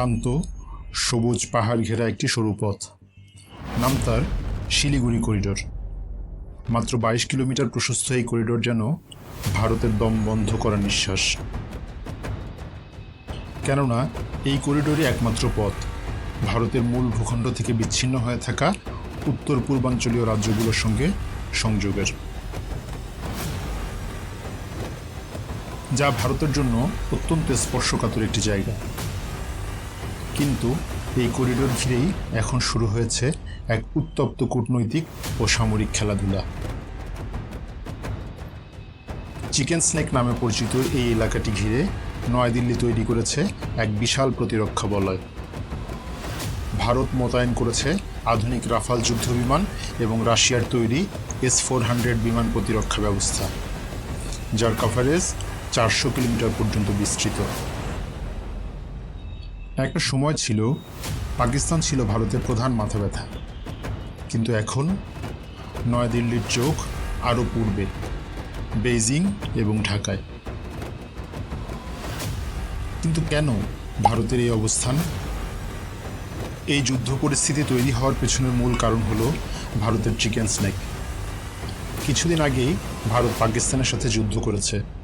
শান্ত, সবুজ পাহাড় ঘেরা একটি সরু পথ। নাম তার শিলিগুড়ি করিডোর। মাত্র বাইশ কিলোমিটার প্রশস্ত এই করিডোর যেন ভারতের দম বন্ধ করা নিঃশ্বাস। কেননা, এই করিডোরই একমাত্র পথ। ভারতের মূল ভূখণ্ড থেকে বিচ্ছিন্ন হয়ে থাকা উত্তর পূর্বাঞ্চলীয় রাজ্যগুলোর সঙ্গে সংযোগের। যা ভারতের জন্য অত্যন্ত স্পর্শকাতর একটি জায়গা। কিন্তু এই করিডোর ঘিরেই এখন শুরু হয়েছে এক উত্তপ্ত কূটনৈতিক ও সামরিক খেলাধুলা। চিকেন স্নেক নামে পরিচিত এই এলাকাটি ঘিরে নয়াদিল্লি তৈরি করেছে এক বিশাল প্রতিরক্ষা বলয়। ভারত মোতায়েন করেছে আধুনিক রাফাল যুদ্ধ বিমান এবং রাশিয়ার তৈরি এস ফোর হান্ড্রেড বিমান প্রতিরক্ষা ব্যবস্থা, যার কভারেজ চারশো কিলোমিটার পর্যন্ত বিস্তৃত। একটা সময় ছিল, পাকিস্তান ছিল ভারতের প্রধান মাথা ব্যথা। কিন্তু এখন নয়াদিল্লির চোখ আরও পূর্বে, বেইজিং এবং ঢাকায়। কিন্তু কেন ভারতের এই অবস্থান? এই যুদ্ধ পরিস্থিতি তৈরি হওয়ার পেছনের মূল কারণ হলো ভারতের চিকেন স্নেক। কিছুদিন আগেই ভারত পাকিস্তানের সাথে যুদ্ধ করেছে।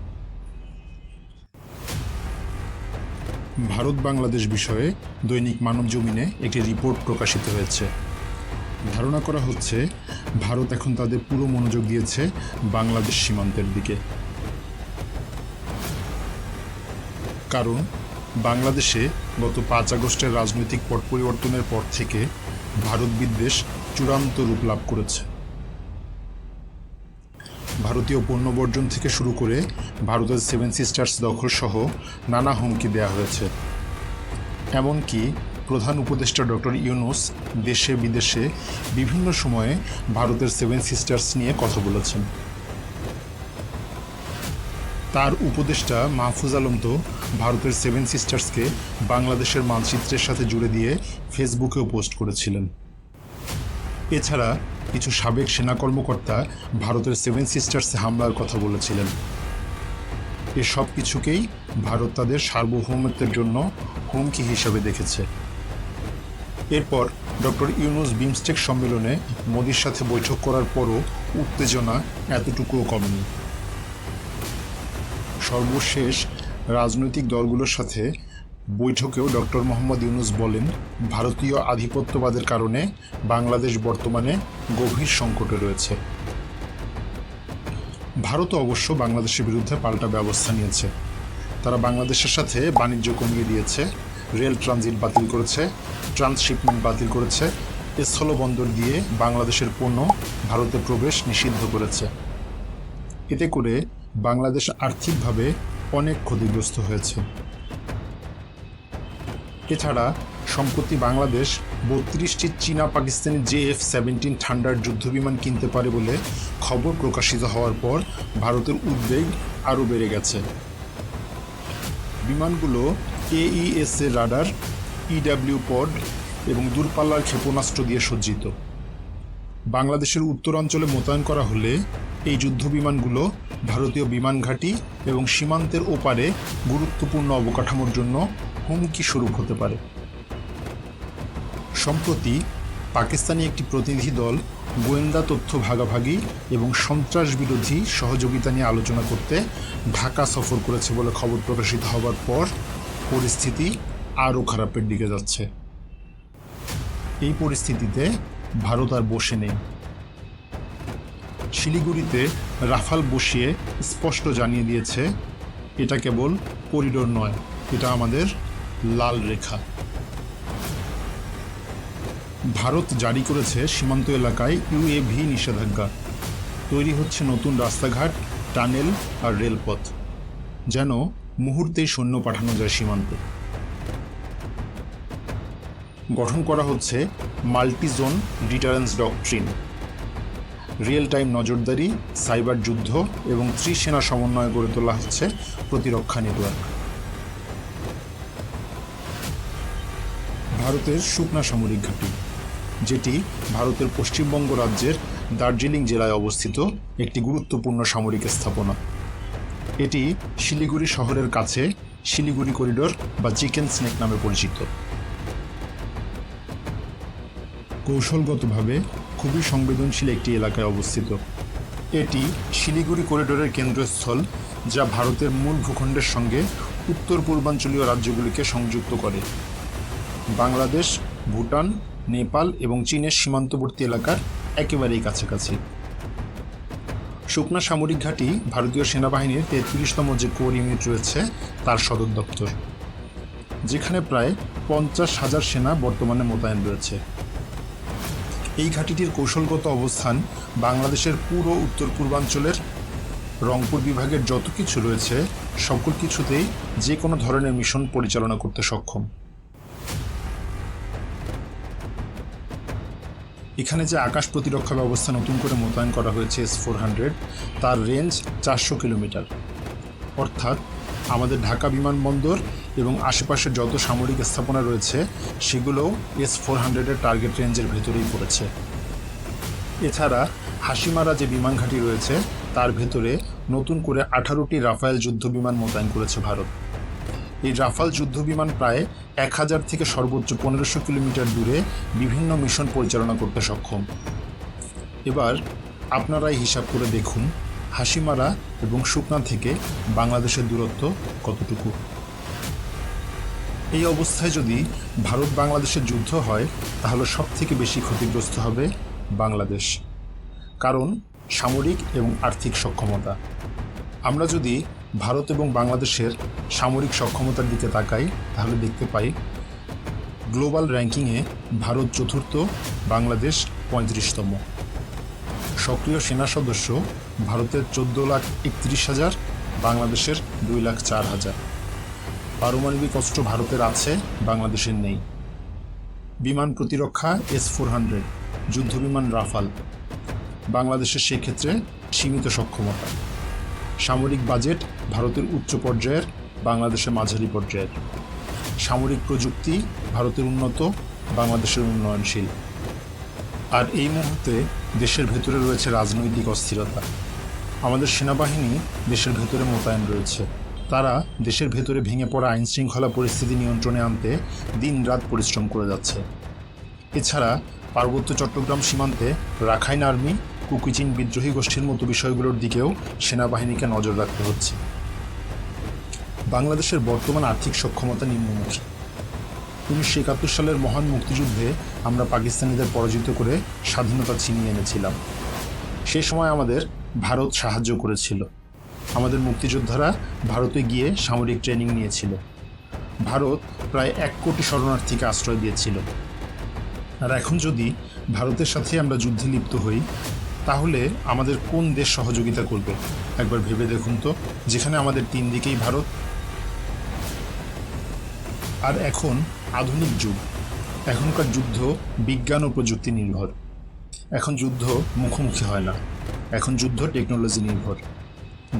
ভারত বাংলাদেশ বিষয়ে দৈনিক মানব জমিনে একটি রিপোর্ট প্রকাশিত হয়েছে। ধারণা করা হচ্ছে, ভারত এখন তাদের পুরো মনোযোগ দিয়েছে বাংলাদেশ সীমান্তের দিকে। কারণ, বাংলাদেশে গত পাঁচ আগস্টের রাজনৈতিক পট পরিবর্তনের পর থেকে ভারত বিদ্বেষ চূড়ান্ত রূপ লাভ করেছে। ভারতীয় পণ্য বর্জন থেকে শুরু করে ভারতের সেভেন সিস্টার্স দখল সহ নানা হুমকি দেওয়া হয়েছে। এমনকি প্রধান উপদেষ্টা ডক্টর ইউনুস দেশে বিদেশে বিভিন্ন সময়ে ভারতের সেভেন সিস্টার্স নিয়ে কথা বলেছেন। তার উপদেষ্টা মাহফুজ আলম তো ভারতের সেভেন সিস্টার্সকে বাংলাদেশের মানচিত্রের সাথে জুড়ে দিয়ে ফেসবুকেও পোস্ট করেছিলেন। এছাড়া কিছু সাবেক সেনা কর্মকর্তা ভারতের সেভেন সিস্টার্সে হামলার কথা বলেছিলেন। এসব কিছুকেই ভারত তাদের সার্বভৌমত্বের জন্য হুমকি হিসাবে দেখেছে। এরপর ডক্টর ইউনুস বিমস্টেক সম্মেলনে মোদির সাথে বৈঠক করার পরও উত্তেজনা এতটুকুও কমেনি। সর্বশেষ রাজনৈতিক দলগুলোর সাথে বৈঠকেও ডক্টর মোহাম্মদ ইউনুস বলেন, ভারতীয় আধিপত্যবাদের কারণে বাংলাদেশ বর্তমানে গভীর সংকটে রয়েছে। ভারত অবশ্য বাংলাদেশের বিরুদ্ধে পাল্টা ব্যবস্থা নিয়েছে। তারা বাংলাদেশের সাথে বাণিজ্য কমিয়ে দিয়েছে, রেল ট্রানজিট বাতিল করেছে, ট্রান্সশিপমেন্ট বাতিল করেছে স্থলবন্দর দিয়ে বাংলাদেশের পণ্য ভারতে প্রবেশ নিষিদ্ধ করেছে। এতে করে বাংলাদেশ আর্থিকভাবে অনেক ক্ষতিগ্রস্ত হয়েছে। এছাড়া সম্প্রতি বাংলাদেশ বত্রিশটি চীনা পাকিস্তানি জে এফ সেভেন্টিন ঠান্ডার যুদ্ধবিমান কিনতে পারে বলে খবর প্রকাশিত হওয়ার পর ভারতের উদ্বেগ আরও বেড়ে গেছে। বিমানগুলো এইএস এর রাডার ইডাব্লিউ পড এবং দূরপাল্লার ক্ষেপণাস্ত্র দিয়ে সজ্জিত। বাংলাদেশের উত্তরাঞ্চলে মোতায়েন করা হলে এই যুদ্ধ বিমানগুলো ভারতীয় বিমান ঘাঁটি এবং সীমান্তের ওপারে গুরুত্বপূর্ণ অবকাঠামোর জন্য হুমকি স্বরূপ হতে পারে। সম্প্রতি পাকিস্তানি একটি প্রতিনিধি দল গোয়েন্দা তথ্য ভাগাভাগি এবং সন্ত্রাস বিরোধী সহযোগিতা নিয়ে আলোচনা করতে ঢাকা সফর করেছে বলে খবর প্রকাশিত হবার পর পরিস্থিতি আরও খারাপের দিকে যাচ্ছে। এই পরিস্থিতিতে ভারত আর বসে নেই। শিলিগুড়িতে রাফাল বসিয়ে স্পষ্ট জানিয়ে দিয়েছে, এটা কেবল করিডোর নয়, এটা আমাদের লাল রেখা। ভারত জারি করেছে সীমান্ত এলাকায় ইউএভি নিষেধাজ্ঞা। তৈরি হচ্ছে নতুন রাস্তাঘাট, টানেল আর রেলপথ, যেন মুহূর্তেই সৈন্য পাঠানো যায় সীমান্তে। গঠন করা হচ্ছে multi zone deterrence doctrine. Real time নজরদারি, সাইবার যুদ্ধ এবং ত্রিসেনা সমন্বয় গড়ে তোলা হচ্ছে প্রতিরক্ষা নেটওয়ার্ক। ভারতের শুকনা সামরিক ঘাঁটি, যেটি ভারতের পশ্চিমবঙ্গ রাজ্যের দার্জিলিং জেলায় অবস্থিত একটি গুরুত্বপূর্ণ সামরিক স্থাপনা। এটি শিলিগুড়ি শহরের কাছে শিলিগুড়ি করিডোর বা চিকেন স্নেক নামে পরিচিত। কৌশলগতভাবে খুবই সংবেদনশীল একটি এলাকায় অবস্থিত। এটি শিলিগুড়ি করিডোরের কেন্দ্রস্থল, যা ভারতের মূল ভূখণ্ডের সঙ্গে উত্তর পূর্বাঞ্চলীয় রাজ্যগুলিকে সংযুক্ত করে। বাংলাদেশ, ভুটান, নেপাল এবং চীনের সীমান্তবর্তী এলাকার একেবারেই কাছাকাছি। শুকনা সামরিক ঘাঁটি ভারতীয় সেনাবাহিনীর তেত্রিশতম যে কোর ইউনিট রয়েছে, তার সদর দপ্তর। যেখানে প্রায় পঞ্চাশ হাজার সেনা বর্তমানে মোতায়েন রয়েছে। এই ঘাঁটিটির কৌশলগত অবস্থান বাংলাদেশের পুরো উত্তর পূর্বাঞ্চলের রংপুর বিভাগের যত কিছু রয়েছে, সকল কিছুতেই যে কোনো ধরনের মিশন পরিচালনা করতে সক্ষম। এখানে যে আকাশ প্রতিরক্ষা ব্যবস্থা নতুন করে মোতায়েন করা হয়েছে এস ফোর হান্ড্রেড তার রেঞ্জ চারশো কিলোমিটার। অর্থাৎ আমাদের ঢাকা বিমানবন্দর এবং আশেপাশে যত সামরিক স্থাপনা রয়েছে, সেগুলোও এস ফোর হান্ড্রেডের টার্গেট রেঞ্জের ভেতরেই পড়েছে। এছাড়া হাসিমারা যে বিমান ঘাঁটি রয়েছে, তার ভেতরে নতুন করে আঠারোটি রাফায়েল যুদ্ধ বিমান মোতায়েন করেছে ভারত। এই রাফাল যুদ্ধ বিমান প্রায় এক হাজার থেকে সর্বোচ্চ পনেরোশো কিলোমিটার দূরে বিভিন্ন মিশন পরিচালনা করতে সক্ষম। এবার আপনারাই হিসাব করে দেখুন, হাসিমারা এবং শুকনা থেকে বাংলাদেশের দূরত্ব কতটুকু। এই অবস্থায় যদি ভারত বাংলাদেশের যুদ্ধ হয়, তাহলে সব থেকে বেশি ক্ষতিগ্রস্ত হবে বাংলাদেশ। কারণ সামরিক এবং আর্থিক সক্ষমতা। আমরা যদি ভারত এবং বাংলাদেশের সামরিক সক্ষমতার দিকে তাকাই, তাহলে দেখতে পাই গ্লোবাল র্যাঙ্কিংয়ে ভারত চতুর্থ, বাংলাদেশ পঁয়ত্রিশতম। সক্রিয় সেনা সদস্য ভারতের চোদ্দ লাখ একত্রিশ হাজার, বাংলাদেশের দুই লাখ চার হাজার। পারমাণবিক অস্ত্র ভারতের আছে, বাংলাদেশের নেই। বিমান প্রতিরক্ষা এস ফোর হান্ড্রেড, যুদ্ধবিমান রাফাল। বাংলাদেশের সেক্ষেত্রে সীমিত সক্ষমতা। সামরিক বাজেট ভারতের উচ্চ পর্যায়ের বাংলাদেশের মাঝারি পর্যায়ের। সামরিক প্রযুক্তি ভারতের উন্নত, বাংলাদেশের উন্নয়নশীল। আর এই মুহূর্তে দেশের ভেতরে রয়েছে রাজনৈতিক অস্থিরতা। আমাদের সেনাবাহিনী দেশের ভেতরে মোতায়েন রয়েছে। তারা দেশের ভেতরে ভেঙে পড়া আইন শৃঙ্খলা পরিস্থিতি নিয়ন্ত্রণে আনতে দিন রাত পরিশ্রম করে যাচ্ছে। এছাড়া পার্বত্য চট্টগ্রাম সীমান্তে রাখাইন আর্মি, কুকিচিন বিদ্রোহী গোষ্ঠীর মতো বিষয়গুলোর দিকেও সেনাবাহিনীকে নজর রাখতে হচ্ছে। বাংলাদেশের বর্তমান আর্থিক সক্ষমতা নিম্নমুখী উনিশশো একাত্তর সালের মহান মুক্তিযুদ্ধে আমরা পাকিস্তানিদের পরাজিত করে স্বাধীনতা ছিনিয়ে এনেছিলাম। সে সময় আমাদের ভারত সাহায্য করেছিল। আমাদের মুক্তিযোদ্ধারা ভারতে গিয়ে সামরিক ট্রেনিং নিয়েছিল। ভারত প্রায় এক কোটি শরণার্থীকে আশ্রয় দিয়েছিল। আর এখন যদি ভারতের সাথে আমরা যুদ্ধে লিপ্ত হই, তাহলে আমাদের কোন দেশ সহযোগিতা করবে? একবার ভেবে দেখুন তো, যেখানে আমাদের তিন দিকেই ভারত আর এখন আধুনিক যুগ। এখনকার যুদ্ধ বিজ্ঞান ও প্রযুক্তি নির্ভর। এখন যুদ্ধ মুখোমুখি হয় না। এখন যুদ্ধ টেকনোলজি নির্ভর।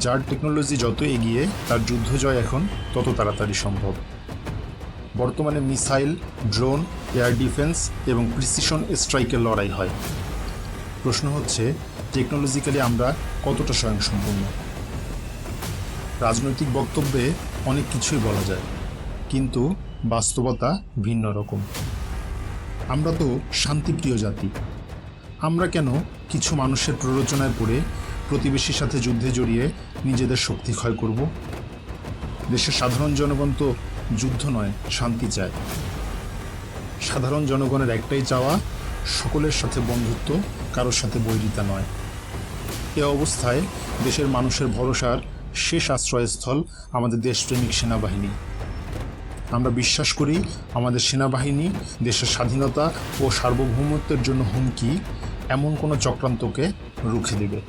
যার টেকনোলজি যত এগিয়ে, তার যুদ্ধ জয় এখন তত তাড়াতাড়ি সম্ভব। বর্তমানে মিসাইল, ড্রোন, এয়ার ডিফেন্স এবং প্রিসিশন স্ট্রাইকের লড়াই হয়। প্রশ্ন হচ্ছে, টেকনোলজিক্যালি আমরা কতটা স্বয়ংসম্পূর্ণ? রাজনৈতিক বক্তব্যে অনেক কিছুই বলা যায়। কিন্তু বাস্তবতা ভিন্ন রকম। আমরা তো শান্তিপ্রিয় জাতি। আমরা কেন কিছু মানুষের প্ররোচনায় পড়ে প্রতিবেশীর সাথে যুদ্ধে জড়িয়ে নিজেদের শক্তি ক্ষয় করব? দেশের সাধারণ জনগণ তো যুদ্ধ নয়, শান্তি চায়। সাধারণ জনগণের একটাই চাওয়া সকলের সাথে বন্ধুত্ব, কারোর সাথে বৈরিতা নয়। এ অবস্থায় দেশের মানুষের ভরসার শেষ আশ্রয়স্থল আমাদের দেশপ্রেমিক সেনাবাহিনী। আমরা বিশ্বাস করি আমাদের সেনাবাহিনী, দেশের স্বাধীনতা ও সার্বভৌমত্বের জন্য হুমকি এমন কোনো চক্রান্তকে রুখে দেবে।